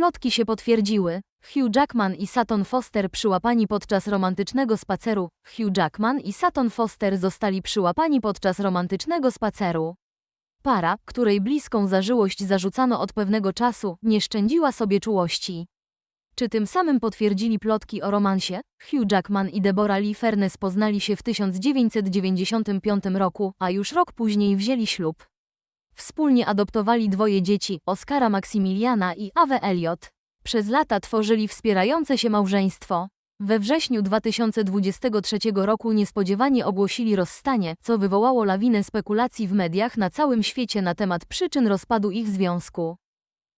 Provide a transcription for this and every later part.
Plotki się potwierdziły. Hugh Jackman i Sutton Foster przyłapani podczas romantycznego spaceru. Hugh Jackman i Sutton Foster zostali przyłapani podczas romantycznego spaceru. Para, której bliską zażyłość zarzucano od pewnego czasu, nie szczędziła sobie czułości. Czy tym samym potwierdzili plotki o romansie? Hugh Jackman i Deborah Lee Furness poznali się w 1995 roku, a już rok później wzięli ślub. Wspólnie adoptowali dwoje dzieci, Oscara Maximiliana i Ave Elliot. Przez lata tworzyli wspierające się małżeństwo. We wrześniu 2023 roku niespodziewanie ogłosili rozstanie, co wywołało lawinę spekulacji w mediach na całym świecie na temat przyczyn rozpadu ich związku.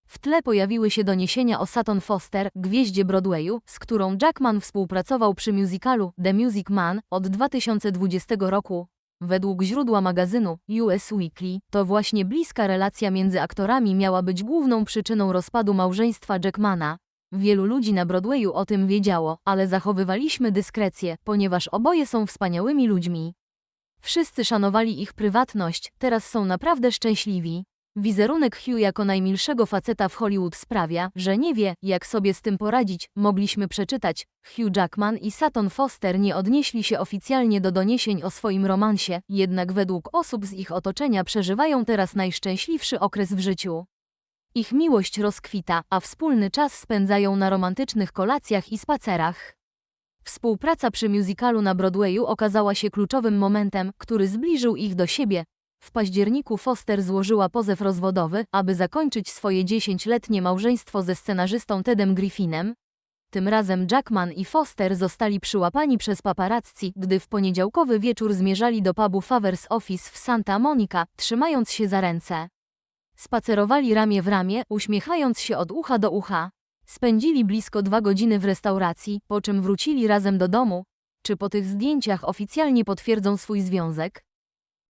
W tle pojawiły się doniesienia o Sutton Foster, gwieździe Broadwayu, z którą Jackman współpracował przy musicalu The Music Man od 2020 roku. Według źródła magazynu US Weekly, to właśnie bliska relacja między aktorami miała być główną przyczyną rozpadu małżeństwa Jackmana. Wielu ludzi na Broadwayu o tym wiedziało, ale zachowywaliśmy dyskrecję, ponieważ oboje są wspaniałymi ludźmi. Wszyscy szanowali ich prywatność, teraz są naprawdę szczęśliwi. Wizerunek Hugh jako najmilszego faceta w Hollywood sprawia, że nie wie, jak sobie z tym poradzić, mogliśmy przeczytać. Hugh Jackman i Sutton Foster nie odnieśli się oficjalnie do doniesień o swoim romansie, jednak według osób z ich otoczenia przeżywają teraz najszczęśliwszy okres w życiu. Ich miłość rozkwita, a wspólny czas spędzają na romantycznych kolacjach i spacerach. Współpraca przy musicalu na Broadwayu okazała się kluczowym momentem, który zbliżył ich do siebie. W październiku Foster złożyła pozew rozwodowy, aby zakończyć swoje dziesięcioletnie małżeństwo ze scenarzystą Tedem Griffinem. Tym razem Jackman i Foster zostali przyłapani przez paparazzi, gdy w poniedziałkowy wieczór zmierzali do pubu Favers Office w Santa Monica, trzymając się za ręce. Spacerowali ramię w ramię, uśmiechając się od ucha do ucha. Spędzili blisko dwa godziny w restauracji, po czym wrócili razem do domu. Czy po tych zdjęciach oficjalnie potwierdzą swój związek?